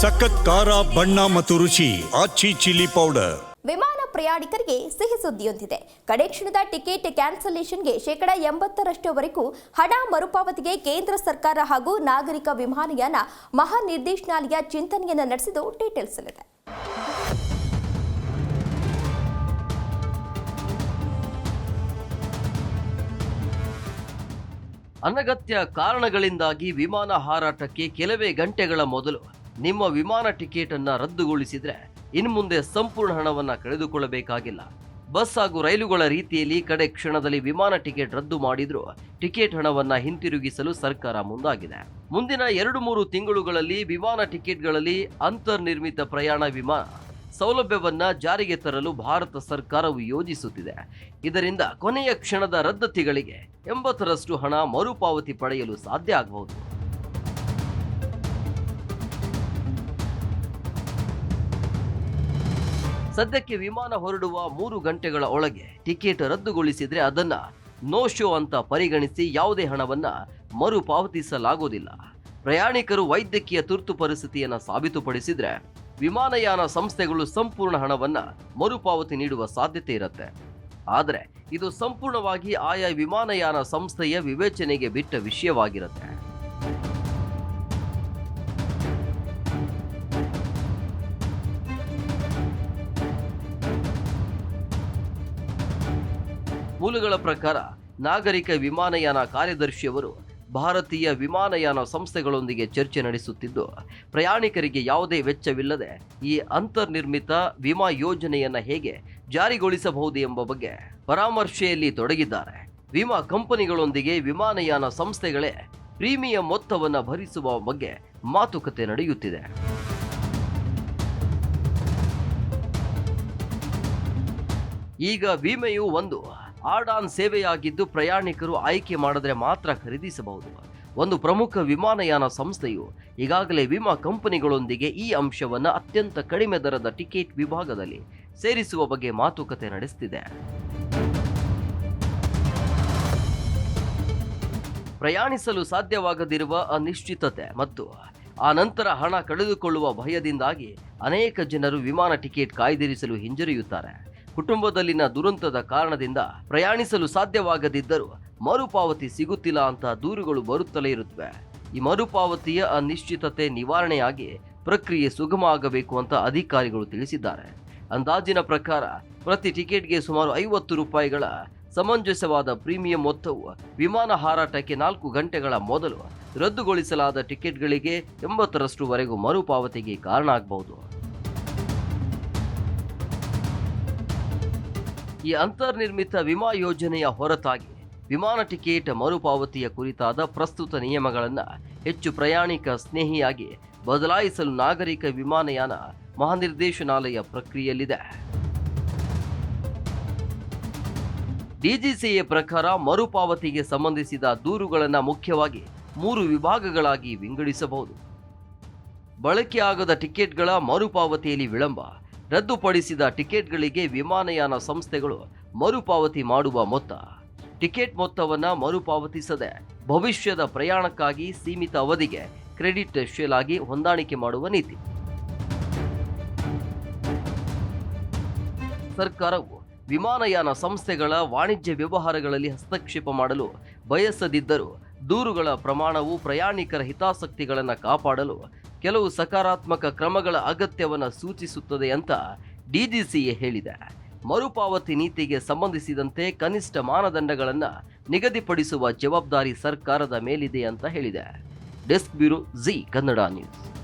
ಸಖತ್ ಖಾರ ಬಣ್ಣ ಮತ್ತು ರುಚಿ ಆಚಿ ಚಿಲ್ಲಿ ಪೌಡರ್. ವಿಮಾನ ಪ್ರಯಾಣಿಕರಿಗೆ ಸಿಹಿ ಸುದ್ದಿಯೊಂದಿದೆ. ಕಡೆ ಕ್ಷಣದ ಟಿಕೆಟ್ ಕ್ಯಾನ್ಸಲೇಷನ್ಗೆ ಶೇಕಡ ಎಂಬತ್ತರಷ್ಟುವರೆಗೂ ಹಣ ಮರುಪಾವತಿಗೆ ಕೇಂದ್ರ ಸರ್ಕಾರ ಹಾಗೂ ನಾಗರಿಕ ವಿಮಾನಯಾನ ಮಹಾನಿರ್ದೇಶನಾಲಯ ಚಿಂತನೆಯನ್ನು ನಡೆಸಿದ್ದು ಡೀಟೇಲ್ಸ್ ಇಲ್ಲಿದೆ ಅನಗತ್ಯ ಕಾರಣಗಳಿಂದಾಗಿ ವಿಮಾನ ಹಾರಾಟಕ್ಕೆ ಕೆಲವೇ ಗಂಟೆಗಳ ಮೊದಲು ನಿಮ್ಮ ವಿಮಾನ ಟಿಕೆಟ್ ರದ್ದುಗೊಳಿಸಿದರೆ ಇನ್ಮುಂದೆ ಸಂಪೂರ್ಣ ಹಣವನ್ನು ಕಳೆದುಕೊಳ್ಳಬೇಕಾಗಿಲ್ಲ. ಬಸ್ ಹಾಗೂ ರೈಲುಗಳ ರೀತಿಯಲ್ಲಿ ಕಡೆ ಕ್ಷಣದಲ್ಲಿ ವಿಮಾನ ಟಿಕೆಟ್ ರದ್ದು ಮಾಡಿದರೂ ಟಿಕೆಟ್ ಹಣವನ್ನು ಹಿಂತಿರುಗಿಸಲು ಸರ್ಕಾರ ಮುಂದಾಗಿದೆ. ಮುಂದಿನ ಎರಡು ಮೂರು ತಿಂಗಳುಗಳಲ್ಲಿ ವಿಮಾನ ಟಿಕೆಟ್ಗಳಲ್ಲಿ ಅಂತರ್ನಿರ್ಮಿತ ಪ್ರಯಾಣ ವಿಮಾ ಸೌಲಭ್ಯವನ್ನು ಜಾರಿಗೆ ತರಲು ಭಾರತ ಸರ್ಕಾರವು ಯೋಜಿಸುತ್ತಿದೆ. ಇದರಿಂದ ಕೊನೆಯ ಕ್ಷಣದ ರದ್ದತಿಗಳಿಗೆ ಎಂಬತ್ತರಷ್ಟು ಹಣ ಮರುಪಾವತಿ ಪಡೆಯಲು ಸಾಧ್ಯ ಆಗಬಹುದು. ಸದ್ಯಕ್ಕೆ ವಿಮಾನ ಹೊರಡುವ ಮೂರು ಗಂಟೆಗಳ ಒಳಗೆ ಟಿಕೆಟ್ ರದ್ದುಗೊಳಿಸಿದ್ರೆ ಅದನ್ನ ನೋ ಶೋ ಅಂತ ಪರಿಗಣಿಸಿ ಯಾವುದೇ ಹಣವನ್ನ ಮರುಪಾವತಿಸಲಾಗುವುದಿಲ್ಲ ಪ್ರಯಾಣಿಕರು ವೈದ್ಯಕೀಯ ತುರ್ತು ಪರಿಸ್ಥಿತಿಯನ್ನು ಸಾಬೀತುಪಡಿಸಿದ್ರೆ ವಿಮಾನಯಾನ ಸಂಸ್ಥೆಗಳು ಸಂಪೂರ್ಣ ಹಣವನ್ನ ಮರುಪಾವತಿ ನೀಡುವ ಸಾಧ್ಯತೆ ಇರುತ್ತೆ. ಆದರೆ ಇದು ಸಂಪೂರ್ಣವಾಗಿ ಆಯಾ ವಿಮಾನಯಾನ ಸಂಸ್ಥೆಯ ವಿವೇಚನೆಗೆ ಬಿಟ್ಟ ವಿಷಯವಾಗಿರುತ್ತೆ. ಮೂಲಗಳ ಪ್ರಕಾರ ನಾಗರಿಕ ವಿಮಾನಯಾನ ಕಾರ್ಯದರ್ಶಿಯವರು ಭಾರತೀಯ ವಿಮಾನಯಾನ ಸಂಸ್ಥೆಗಳೊಂದಿಗೆ ಚರ್ಚೆ ನಡೆಸುತ್ತಿದ್ದು, ಪ್ರಯಾಣಿಕರಿಗೆ ಯಾವುದೇ ವೆಚ್ಚವಿಲ್ಲದೆ ಈ ಅಂತರ್ನಿರ್ಮಿತ ವಿಮಾ ಯೋಜನೆಯನ್ನು ಹೇಗೆ ಜಾರಿಗೊಳಿಸಬಹುದು ಎಂಬ ಬಗ್ಗೆ ಪರಾಮರ್ಶೆಯಲ್ಲಿ ತೊಡಗಿದ್ದಾರೆ. ವಿಮಾ ಕಂಪನಿಗಳೊಂದಿಗೆ ವಿಮಾನಯಾನ ಸಂಸ್ಥೆಗಳೇ ಪ್ರೀಮಿಯಂ ಮೊತ್ತವನ್ನು ಭರಿಸುವ ಬಗ್ಗೆ ಮಾತುಕತೆ ನಡೆಯುತ್ತಿದೆ. ಈಗ ವಿಮೆಯು ಒಂದು. ಆಡ್ ಆನ್ ಸೇವೆಯಾಗಿದ್ದು ಪ್ರಯಾಣಿಕರು ಆಯ್ಕೆ ಮಾಡಿದ್ರೆ ಮಾತ್ರ ಖರೀದಿಸಬಹುದು. ಒಂದು ಪ್ರಮುಖ ವಿಮಾನಯಾನ ಸಂಸ್ಥೆಯು ಈಗಾಗಲೇ ವಿಮಾ ಕಂಪನಿಗಳೊಂದಿಗೆ ಈ ಅಂಶವನ್ನು ಅತ್ಯಂತ ಕಡಿಮೆ ದರದ ಟಿಕೆಟ್ ವಿಭಾಗದಲ್ಲಿ ಸೇರಿಸುವ ಬಗ್ಗೆ ಮಾತುಕತೆ ನಡೆಸುತ್ತಿದೆ ಪ್ರಯಾಣಿಸಲು ಸಾಧ್ಯವಾಗದಿರುವ ಅನಿಶ್ಚಿತತೆ ಮತ್ತು ಆ ನಂತರ ಹಣ ಕಳೆದುಕೊಳ್ಳುವ ಭಯದಿಂದಾಗಿ ಅನೇಕ ಜನರು ವಿಮಾನ ಟಿಕೆಟ್ ಕಾಯ್ದಿರಿಸಲು ಹಿಂಜರಿಯುತ್ತಾರೆ. ಕುಟುಂಬದಲ್ಲಿನ ದುರಂತದ ಕಾರಣದಿಂದ ಪ್ರಯಾಣಿಸಲು ಸಾಧ್ಯವಾಗದಿದ್ದರೂ ಮರುಪಾವತಿ ಸಿಗುತ್ತಿಲ್ಲ ಅಂತ ದೂರುಗಳು ಬರುತ್ತಲೇ ಇರುತ್ತವೆ. ಈ ಮರುಪಾವತಿಯ ಅನಿಶ್ಚಿತತೆ ನಿವಾರಣೆಯಾಗಿ ಪ್ರಕ್ರಿಯೆ ಸುಗಮ ಆಗಬೇಕು ಅಂತ ಅಧಿಕಾರಿಗಳು ತಿಳಿಸಿದ್ದಾರೆ. ಅಂದಾಜಿನ ಪ್ರಕಾರ ಪ್ರತಿ ಟಿಕೆಟ್ಗೆ ಸುಮಾರು ಐವತ್ತು ರೂಪಾಯಿಗಳ ಸಮಂಜಸವಾದ ಪ್ರೀಮಿಯಂ ಮೊತ್ತವು ವಿಮಾನ ಹಾರಾಟಕ್ಕೆ ನಾಲ್ಕು ಗಂಟೆಗಳ ಮೊದಲು ರದ್ದುಗೊಳಿಸಲಾದ ಟಿಕೆಟ್ಗಳಿಗೆ ಎಂಬತ್ತರಷ್ಟುವರೆಗೂ ಮರುಪಾವತಿಗೆ ಕಾರಣ ಆಗಬಹುದು. ಈ ಅಂತರ್ನಿರ್ಮಿತ ವಿಮಾ ಯೋಜನೆಯ ಹೊರತಾಗಿ ವಿಮಾನ ಟಿಕೆಟ್ ಮರುಪಾವತಿಯ ಕುರಿತಾದ ಪ್ರಸ್ತುತ ನಿಯಮಗಳನ್ನು ಹೆಚ್ಚು ಪ್ರಯಾಣಿಕ ಸ್ನೇಹಿಯಾಗಿ ಬದಲಾಯಿಸಲು ನಾಗರಿಕ ವಿಮಾನಯಾನ ಮಹಾನಿರ್ದೇಶನಾಲಯ ಪ್ರಕ್ರಿಯೆಯಲ್ಲಿದೆ. ಡಿಜಿಸಿಎ ಪ್ರಕಾರ ಮರುಪಾವತಿಗೆ ಸಂಬಂಧಿಸಿದ ದೂರುಗಳನ್ನು ಮುಖ್ಯವಾಗಿ ಮೂರು ವಿಭಾಗಗಳಾಗಿ ವಿಂಗಡಿಸಬಹುದು. ಬಳಕೆಯಾಗದ ಟಿಕೆಟ್ಗಳ ಮರುಪಾವತಿಯಲ್ಲಿ ವಿಳಂಬ ರದ್ದುಪಡಿಸಿದ ಟಿಕೆಟ್ಗಳಿಗೆ ವಿಮಾನಯಾನ ಸಂಸ್ಥೆಗಳು ಮರುಪಾವತಿ ಮಾಡುವ ಮೊತ್ತ. ಟಿಕೆಟ್ ಮೊತ್ತವನ್ನು ಮರುಪಾವತಿಸದೆ ಭವಿಷ್ಯದ ಪ್ರಯಾಣಕ್ಕಾಗಿ ಸೀಮಿತ ಅವಧಿಗೆ ಕ್ರೆಡಿಟ್ ಶೇಲ್ ಆಗಿ ಹೊಂದಾಣಿಕೆ ಮಾಡುವ ನೀತಿ. ಸರ್ಕಾರವು ವಿಮಾನಯಾನ ಸಂಸ್ಥೆಗಳ ವಾಣಿಜ್ಯ ವ್ಯವಹಾರಗಳಲ್ಲಿ ಹಸ್ತಕ್ಷೇಪ ಮಾಡಲು ಬಯಸದಿದ್ದರೂ ದೂರುಗಳ ಪ್ರಮಾಣವು ಪ್ರಯಾಣಿಕರ ಹಿತಾಸಕ್ತಿಗಳನ್ನು ಕಾಪಾಡಲು ಕೆಲವು ಸಕಾರಾತ್ಮಕ ಕ್ರಮಗಳ ಅಗತ್ಯವನ್ನು ಸೂಚಿಸುತ್ತದೆ ಅಂತ ಡಿಜಿಸಿಎ ಹೇಳಿದೆ. ಮರುಪಾವತಿ ನೀತಿಗೆ ಸಂಬಂಧಿಸಿದಂತೆ ಕನಿಷ್ಠ ಮಾನದಂಡಗಳನ್ನು ನಿಗದಿಪಡಿಸುವ ಜವಾಬ್ದಾರಿ ಸರ್ಕಾರದ ಮೇಲಿದೆ ಅಂತ ಹೇಳಿದೆ. Desk bureau Zee Kannada news.